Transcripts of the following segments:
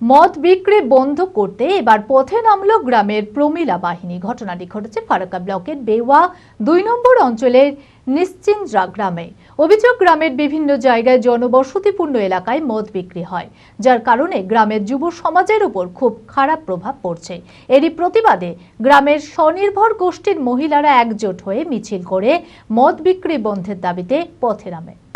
মদ বিক্রি বন্ধ করতে এবার পথে নামল গ্রামের প্রমিলা বাহিনী। ঘটনাটি ঘটেছে ফারাক্কা ব্লকের বেওয়া দুই নম্বর অঞ্চলের নিশ্চিন্দ্রা গ্রামে। অভিযোগ, গ্রামের বিভিন্ন জায়গায় জনবসতিপূর্ণ এলাকায় মদ বিক্রি হয়, যার কারণে গ্রামের যুব সমাজের উপর খুব খারাপ প্রভাব পড়ছে। এরই প্রতিবাদে গ্রামের স্বনির্ভর গোষ্ঠীর মহিলারা একজোট হয়ে মিছিল করে মদ বিক্রি বন্ধের দাবিতে পথে নামে।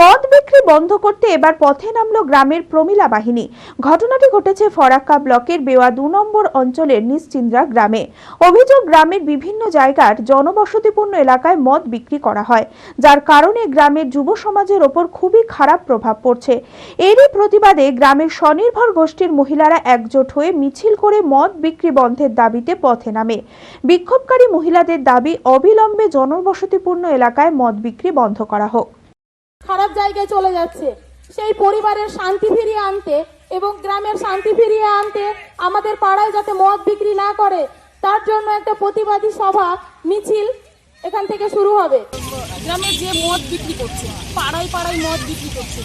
মদ বিক্রি বন্ধ করতে এবার পথে নামলো গ্রামের প্রমিলা বাহিনী। ঘটনাটি ঘটেছে ফরাক্কা ব্লকের বেওয়া দু নম্বর অঞ্চলের নিশ্চিন্দ্রা গ্রামে। অভিযোগ, গ্রামের বিভিন্ন জায়গার জনবসতিপূর্ণ এলাকায় মদ বিক্রি করা হয়, যার কারণে গ্রামের যুব সমাজের ওপর খুবই খারাপ প্রভাব পড়ছে। এরই প্রতিবাদে গ্রামের স্বনির্ভর গোষ্ঠীর মহিলারা একজোট হয়ে মিছিল করে মদ বিক্রি বন্ধের দাবিতে পথে নামে। বিক্ষোভকারী মহিলাদের দাবি, অবিলম্বে জনবসতিপূর্ণ এলাকায় মদ বিক্রি বন্ধ করা হোক। খারাপ জায়গায় চলে যাচ্ছে। সেই পরিবারের শান্তি ফিরিয়ে আনতে এবং গ্রামের শান্তি ফিরিয়ে আনতে আমাদের পাড়ায় যাতে মদ বিক্রি না করে, তার জন্য একটা প্রতিবাদী সভা, মিছিল এখান থেকে শুরু হবে। গ্রামে যে মদ বিক্রি করছে, পাড়ায় পাড়ায় মদ বিক্রি করছে,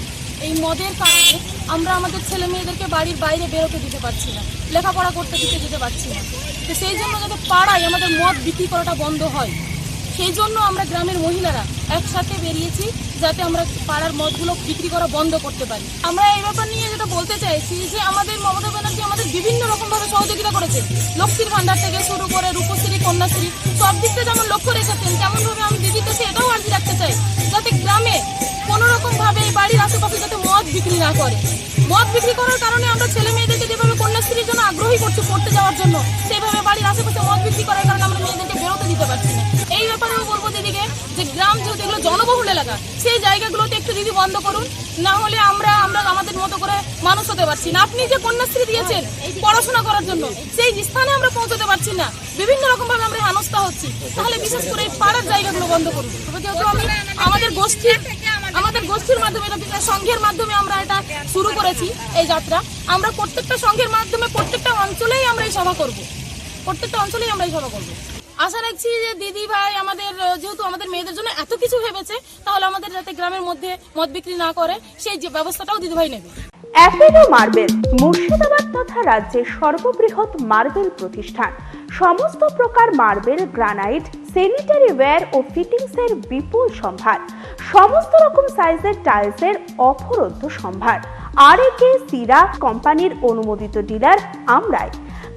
এই মদের কারণে আমরা আমাদের ছেলে মেয়েদেরকে বাড়ির বাইরে বেরোতে দিতে পারছি না, লেখাপড়া করতে দিতে যেতে পারছি না। তো সেই জন্য যাতে পাড়ায় আমাদের মদ বিক্রি করাটা বন্ধ হয়। সেই জন্য আমরা গ্রামের মহিলারা একসাথে বেরিয়েছি যাতে আমরা পাড়ার মদগুলো বিক্রি করা বন্ধ করতে পারি। আমরা এই ব্যাপার নিয়ে যেটা বলতে চাইছি যে আমাদের মমতা ব্যানার্জি আমাদের বিভিন্ন রকমভাবে সহযোগিতা করেছে। লক্ষ্মীর ভান্ডার থেকে শুরু করে রূপশ্রী, কন্যাশ্রী, সব দিক থেকে যেমন লক্ষ্য রেখেছেন, তেমনভাবে আমি দিদির কাছে এটাও আর্জি রাখতে চাই যাতে গ্রামে কোনো রকম ভাবে এই বাড়ির আশেপাশে যাতে মদ বিক্রি না করে। মদ বিক্রি করার কারণে আমরা ছেলে মেয়েদেরকে যেভাবে কন্যাশ্রীর জন্য আগ্রহী করছি পড়তে যাওয়ার জন্য, সেইভাবে বাড়ির আশেপাশে মদ বিক্রি করার কারণে আমরা মেয়েদেরকে বেরোতে দিতে এলাকা সেই জায়গাগুলোতে একটু দিদি বন্ধ করুন। না হলে আমরা আমরা আমাদের মতো করে মানুষ হতে পারছি না। আপনি যে কন্যাশ্রী দিয়েছেন পড়াশোনা করার জন্য, সেই স্থানে আমরা পৌঁছতে পারছি না। বিভিন্ন রকম ভাবে আমরা হেনস্থা হচ্ছি। তাহলে বিশেষ করে পাড়ার জায়গাগুলো বন্ধ করুন। আমাদের গোষ্ঠীর আমাদের গোষ্ঠীর মাধ্যমে সংঘের মাধ্যমে আমরা এটা শুরু করেছি, এই যাত্রা। আমরা প্রত্যেকটা সংঘের মাধ্যমে প্রত্যেকটা অঞ্চলেই আমরা এই সভা করব। প্রত্যেকটা অঞ্চলেই আমরা এই সভা করব। আশা রাখছি যে দিদি ভাই আমাদের, যেহেতু আমাদের মেয়েদের জন্য এত কিছু ভেবেছে, তাহলে আমাদের যাতে গ্রামের মধ্যে মদ বিক্রি না করে, সেই যে ব্যবস্থাটাও দিদি ভাই নেবে। অ্যাপেলো মার্বেল, মুর্শিদাবাদ তথা রাজ্যের সর্ববৃহৎ মার্বেল প্রতিষ্ঠান। সমস্ত প্রকার মার্বেল, গ্রানাইট স্যানিটারি ওয়্যার ও ফিটিংসের বিপুল সম্ভার। সমস্ত রকম সাইজের টাইলসের অফরন্ত সম্ভার। আর একে সিরা কোম্পানির অনুমোদিত ডিলার আমরাই।